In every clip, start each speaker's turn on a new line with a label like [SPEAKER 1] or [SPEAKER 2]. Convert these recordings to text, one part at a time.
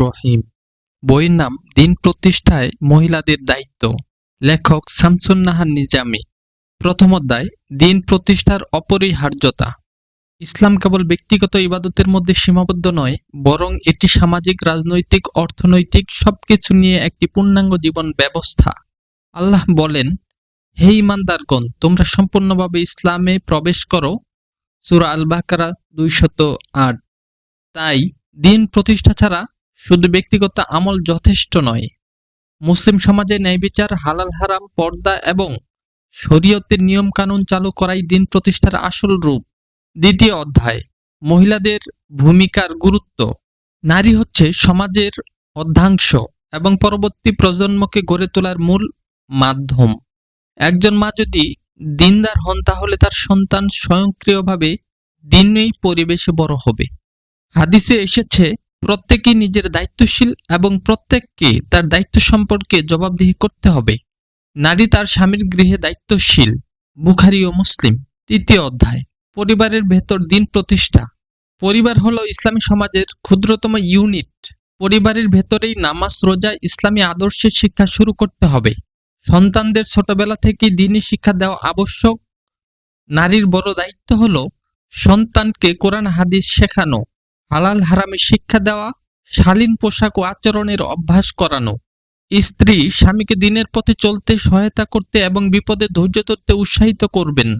[SPEAKER 1] রহিম। বইয়ের নাম, দিন প্রতিষ্ঠায় মহিলাদের দায়িত্ব। লেখক শামসুন নাহার নিজামী। প্রথম অধ্যায়, দিন প্রতিষ্ঠার অপরিহার্যতা। ইসলাম কেবল ব্যক্তিগত ইবাদতের মধ্যে সীমাবদ্ধ নয়, বরং এটি সামাজিক, রাজনৈতিক, অর্থনৈতিক সবকিছু নিয়ে একটি পূর্ণাঙ্গ জীবন ব্যবস্থা। আল্লাহ বলেন, হে ইমানদারগণ তোমরা সম্পূর্ণভাবে ইসলামে প্রবেশ করো সুরা আল বাকারা দুইশত আট। তাই দিন প্রতিষ্ঠা ছাড়া শুধু ব্যক্তিগত আমল যথেষ্ট নয়। মুসলিম সমাজে ন্যায় বিচার, হালাল হারাম, পর্দা এবং শরীয়তের নিয়ম কানুন চালু করাই দিন প্রতিষ্ঠার আসল রূপ। দ্বিতীয় অধ্যায়, মহিলাদের ভূমিকার গুরুত্ব। নারী হচ্ছে সমাজের অর্ধাংশ এবং পরবর্তী প্রজন্মকে গড়ে তোলার মূল মাধ্যম। একজন মা যদি দিনদার হন তাহলে তার সন্তান স্বয়ংক্রিয়ভাবে দিনই পরিবেশে বড় হবে। হাদিসে এসেছে, প্রত্যেকেই নিজের দায়িত্বশীল এবং প্রত্যেককে তার দায়িত্ব সম্পর্কে জবাবদিহি করতে হবে। নারী তার স্বামীর গৃহে দায়িত্বশীল, বুখারি ও মুসলিম। তৃতীয় অধ্যায়, পরিবারের ভেতর দিন প্রতিষ্ঠা। পরিবার হলো ইসলামী সমাজের ক্ষুদ্রতম ইউনিট। পরিবারের ভেতরেই নামাজ, রোজা, ইসলামী আদর্শের শিক্ষা শুরু করতে হবে। সন্তানদের ছোটবেলা থেকেই দিনই শিক্ষা দেওয়া আবশ্যক। নারীর বড় দায়িত্ব হল সন্তানকে কোরআন, হাদিস শেখানো, হালাল হারামে শিক্ষা দেওয়া, শালীন পোশাক ও আচরণের অভ্যাস করানো। স্ত্রী স্বামীকে দিনের পথে চলতে সহায়তা করতে এবং বিপদে ধৈর্য ধরতে উৎসাহিত করবেন।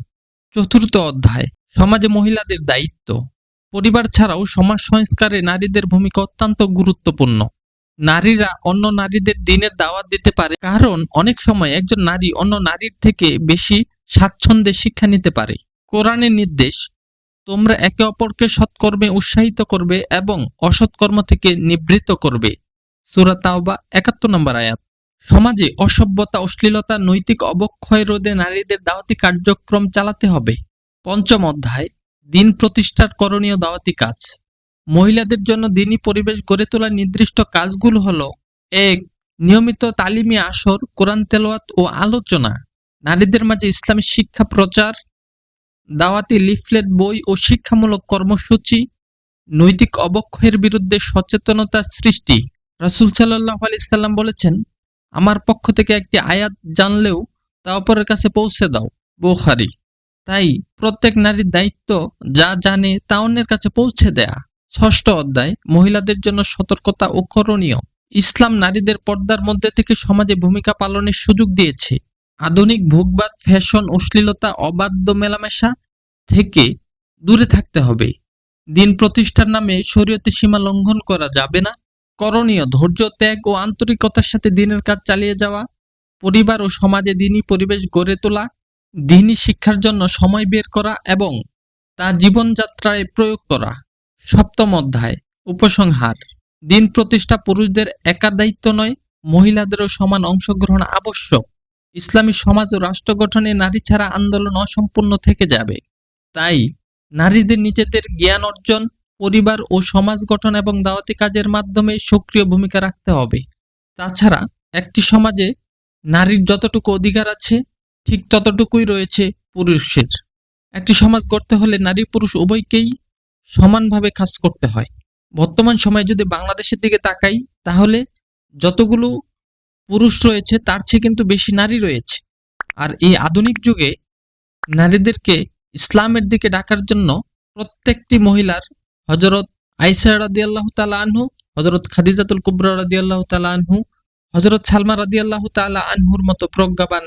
[SPEAKER 1] চতুর্থ অধ্যায়, সমাজে মহিলাদের দায়িত্ব। পরিবার ছাড়াও সমাজ সংস্কারে নারীদের ভূমিকা অত্যন্ত গুরুত্বপূর্ণ। নারীরা অন্য নারীদের দিনের দাওয়াত দিতে পারে, কারণ অনেক সময় একজন নারী অন্য নারীর থেকে বেশি স্বাচ্ছন্দ্যে শিক্ষা নিতে পারে। কোরআনের নির্দেশ, তোমরা একে অপরকে সৎকর্মে উৎসাহিত করবে এবং অসৎকর্ম থেকে নিবৃত্ত করবে। সুরা তাওবা, একাত্তর নম্বর আয়াত। সমাজে অসভ্যতা, অশ্লীলতা, নৈতিক অবক্ষয় রোধে নারীদের দাওয়াতি কার্যক্রম চালাতে হবে। পঞ্চম অধ্যায়, দিন প্রতিষ্ঠার করণীয় দাওয়াতি কাজ। মহিলাদের জন্য দিনী পরিবেশ গড়ে তোলার নির্দিষ্ট কাজগুলো হলো, এক, নিয়মিত তালিমি আসর, কোরআন তেলাওয়াত ও আলোচনা। নারীদের মাঝে ইসলামী শিক্ষা প্রচার, দাওয়াতি লিফলেট, বই ও শিক্ষামূলক কর্মসূচি, নৈতিক অবক্ষয়ের বিরুদ্ধে সচেতনতা সৃষ্টি। রাসুল সাল্লাহ আলি সাল্লাম বলেছেন, আমার পক্ষ থেকে একটি আয়াত জানলেও তা অপরের কাছে পৌঁছে দাও। বোখারি। তাই প্রত্যেক নারীর দায়িত্ব যা জানে তা অন্যের কাছে পৌঁছে দেয়া। ষষ্ঠ অধ্যায়, মহিলাদের জন্য সতর্কতা ও করণীয়। ইসলাম নারীদের পর্দার মধ্যে থেকে সমাজে ভূমিকা পালনের সুযোগ দিয়েছে। আধুনিক ভোগবাদ, ফ্যাশন, অশ্লীলতা, অবাধ্য মেলামেশা থেকে দূরে থাকতে হবে। দিন প্রতিষ্ঠার নামে শরীয়তে সীমা লঙ্ঘন করা যাবে না। করণীয় ধৈর্য, ত্যাগ ও আন্তরিকতার সাথে দিনের কাজ চালিয়ে যাওয়া, পরিবার ও সমাজে দিনই পরিবেশ গড়ে তোলা, দিনই শিক্ষার জন্য সময় বের করা এবং তা জীবনযাত্রায় প্রয়োগ করা। সপ্তম অধ্যায়, উপসংহার। দিন প্রতিষ্ঠা পুরুষদের একার দায়িত্ব নয়, মহিলাদেরও সমান অংশগ্রহণ আবশ্যক। ইসলামী সমাজ ও রাষ্ট্র গঠনে নারী ছাড়া আন্দোলন অসম্পূর্ণ থেকে যাবে। তাই, নারীদের নিজেদের জ্ঞান অর্জন, পরিবার ও সমাজ গঠন এবং দাওয়াতি কাজের মাধ্যমে সক্রিয় ভূমিকা রাখতে হবে। তাছাড়া, একটি সমাজে নারীর যতটুকু অধিকার আছে, ঠিক ততটুকুই রয়েছে পুরুষের। একটি সমাজ গড়তে হলে নারী পুরুষ উভয়কেই সমানভাবে কাজ করতে হয়। বর্তমান সময়ে যদি বাংলাদেশের দিকে তাকাই, তাহলে যতগুলো পুরুষ রয়েছে, তার চেয়ে কিন্তু বেশি নারী রয়েছে। আর এই আধুনিক যুগে নারীদেরকে ইসলামের দিকে ডাকার জন্য প্রত্যেকটি মহিলার হজরত আইসা রাদি আল্লাহ তালা আনহু হজরত খাদিজাতুল কুবরা রাদি আল্লাহ তালা আনহু হজরত সালমা রাদি আল্লাহ তালা আনহুর মতো প্রজ্ঞাবান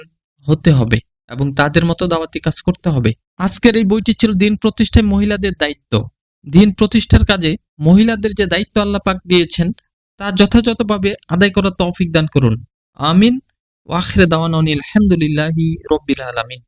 [SPEAKER 1] হতে হবে এবং তাদের মতো দাওয়াতি কাজ করতে হবে। আজকের এই বইটি ছিল দিন প্রতিষ্ঠায় মহিলাদের দায়িত্ব। দিন প্রতিষ্ঠার কাজে মহিলাদের যে দায়িত্ব আল্লাহ পাক দিয়েছেন, তা যথাযথভাবে আদায় করার তৌফিক দান করুন। আমিন। ওয়াখরে দাওয়ান আলহামদুলিল্লাহি রব্বিল আলামিন।